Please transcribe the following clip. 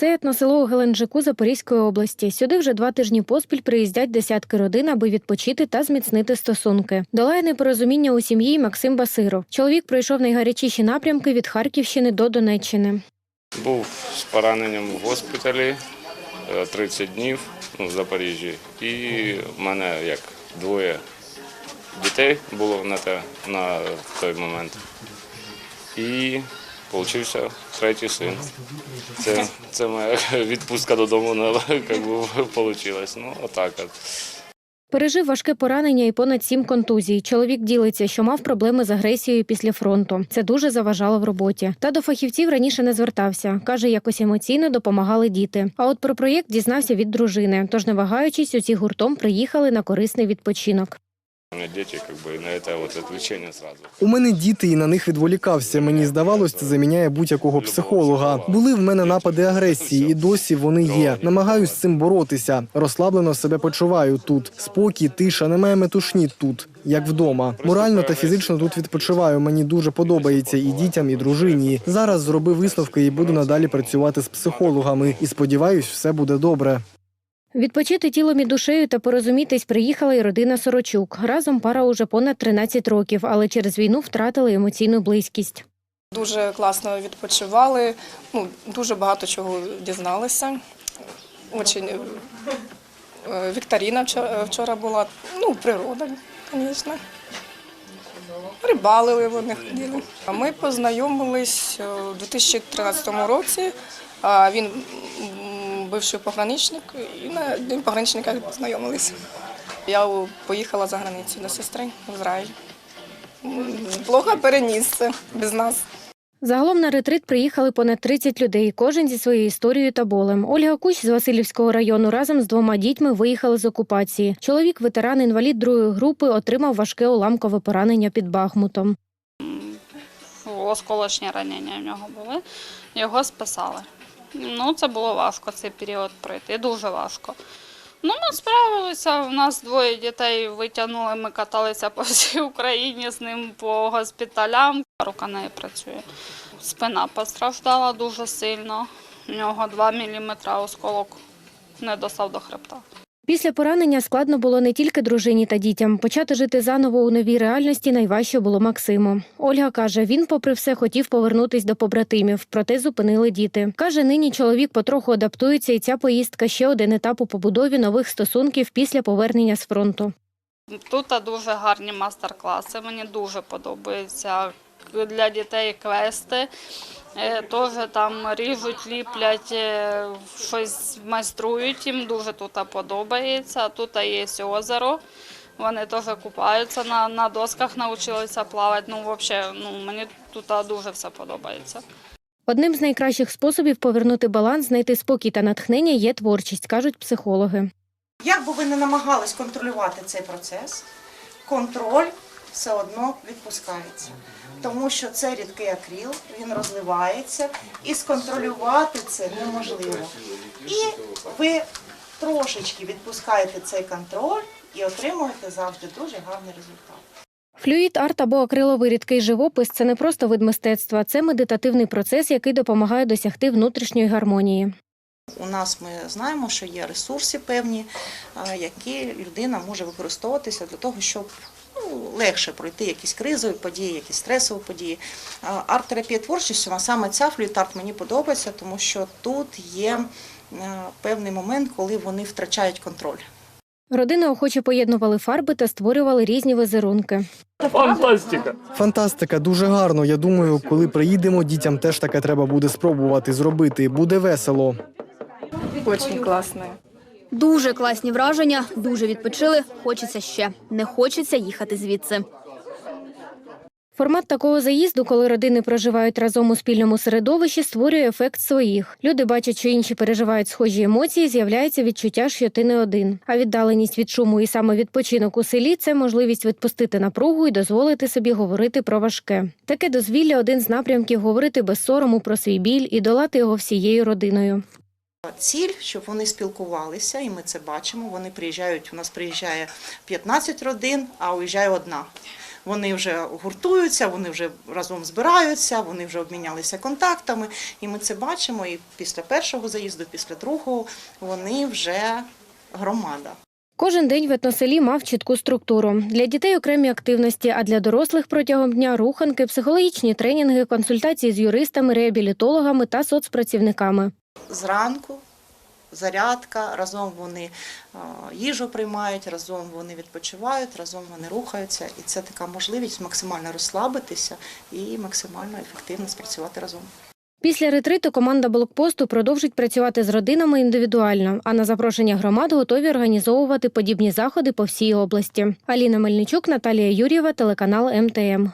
Це етносело у Геленджику Запорізької області. Сюди вже два тижні поспіль приїздять десятки родин, аби відпочити та зміцнити стосунки. Долає непорозуміння у сім'ї Максим Басиров. Чоловік пройшов найгарячіші напрямки від Харківщини до Донеччини. Був з пораненням в госпіталі е, 30 днів ну, в Запоріжжі. І в мене як двоє дітей було на, те, на той момент. І получився третій син. Це, це моя відпустка додому би, вийшла. Ну, отак. Пережив важке поранення і понад сім контузій. Чоловік ділиться, що мав проблеми з агресією після фронту. Це дуже заважало в роботі. Та до фахівців раніше не звертався. каже, якось емоційно допомагали діти. А от про проєкт дізнався від дружини. Тож, не вагаючись, усі гуртом приїхали на корисний відпочинок. У мене діти, і на це от відвлечення сразу. У мене діти і на них відволікався. Мені здавалось, це заміняє будь-якого психолога. Були в мене напади агресії, і досі вони є. Намагаюсь з цим боротися. Розслаблено себе почуваю тут. Спокій, тиша, немає метушні тут, як вдома. Морально та фізично тут відпочиваю. Мені дуже подобається і дітям, і дружині. Зараз зробив висновки і буду надалі працювати з психологами. І сподіваюсь, все буде добре. Відпочити тілом і душею та порозумітись приїхала й родина Сорочук. Разом пара уже понад 13 років, але через війну втратили емоційну близькість. Дуже класно відпочивали, ну, дуже багато чого дізналися. Очень, е, Вікторіна вчора, вчора була, ну, природа, звісно. Рибалили вони ходили. Ми познайомились е, у 2013 році. Він бивший пограничник, і на день пограничника познайомилися. Я поїхала за границю до сестри в Ізраїль. Плохо переніс це без нас. Загалом на ретрит приїхали понад 30 людей, кожен зі своєю історією та болем. Ольга Кущ з Васильівського району разом з двома дітьми виїхали з окупації. Чоловік, ветеран інвалід другої групи, отримав важке уламкове поранення під Бахмутом. осколочні ранення в нього були. Його списали. Ну, це було важко цей період пройти, дуже важко. Ну, ми справилися. У нас двоє дітей витягнули, ми каталися по всій Україні з ним по госпіталям. Рука не працює. Спина постраждала дуже сильно. У нього 2 мм осколок не достав до хребта. Після поранення складно було не тільки дружині та дітям. Почати жити заново у новій реальності найважче було Максиму. Ольга каже, він, попри все, хотів повернутись до побратимів, проте зупинили діти. Каже, нині чоловік потроху адаптується, і ця поїздка ще один етап у побудові нових стосунків після повернення з фронту. Тут дуже гарні мастер-класи. Мені дуже подобається для дітей квести. Е, Теж там ріжуть, ліплять, е, щось майструють. Їм дуже тут подобається. Тут є озеро. Вони теж купаються на, на досках, навчилися плавати. Ну, взагалі, ну, мені тут дуже все подобається. Одним з найкращих способів повернути баланс, знайти спокій та натхнення є творчість, кажуть психологи. Як би ви не намагались контролювати цей процес, контроль все одно відпускається. Тому що це рідкий акріл, він розливається, і сконтролювати це неможливо. І ви трошечки відпускаєте цей контроль і отримуєте завжди дуже гарний результат. Флюїд арт або акриловий рідкий живопис це не просто вид мистецтва, це медитативний процес, який допомагає досягти внутрішньої гармонії. У нас ми знаємо, що є ресурси певні, які людина може використовуватися для того, щоб ну, легше пройти якісь кризові події, якісь стресові події. Арт-терапія творчістю, а саме ця флюїт-арт мені подобається, тому що тут є е, певний момент, коли вони втрачають контроль. Родини охоче поєднували фарби та створювали різні візерунки. Фантастика, дуже гарно. Я думаю, коли приїдемо, дітям теж таке треба буде спробувати зробити. Буде весело. Очень класно. Дуже класні враження, дуже відпочили. Хочеться ще. Не хочеться їхати звідси. Формат такого заїзду, коли родини проживають разом у спільному середовищі, створює ефект своїх. Люди бачать, що інші переживають схожі емоції, з'являється відчуття, що ти не один. А віддаленість від шуму і саме відпочинок у селі це можливість відпустити напругу і дозволити собі говорити про важке. Таке дозвілля один з напрямків говорити без сорому про свій біль і долати його всією родиною. Ціль, щоб вони спілкувалися, і ми це бачимо. Вони приїжджають. У нас приїжджає 15 родин, а уїжджає одна. вони вже гуртуються, вони вже разом збираються, вони вже обмінялися контактами. І ми це бачимо. І після першого заїзду, після другого вони вже громада. Кожен день в етноселі мав чітку структуру. Для дітей окремі активності, а для дорослих протягом дня руханки, психологічні тренінги, консультації з юристами, реабілітологами та соцпрацівниками. Зранку зарядка, разом вони е, їжу приймають, разом вони відпочивають, разом вони рухаються. І це така можливість максимально розслабитися і максимально ефективно спрацювати разом. Після ретриту команда блокпосту продовжить працювати з родинами індивідуально, а на запрошення громад готові організовувати подібні заходи по всій області. Аліна Мельничук, Наталія Юр'єва, телеканал МТМ.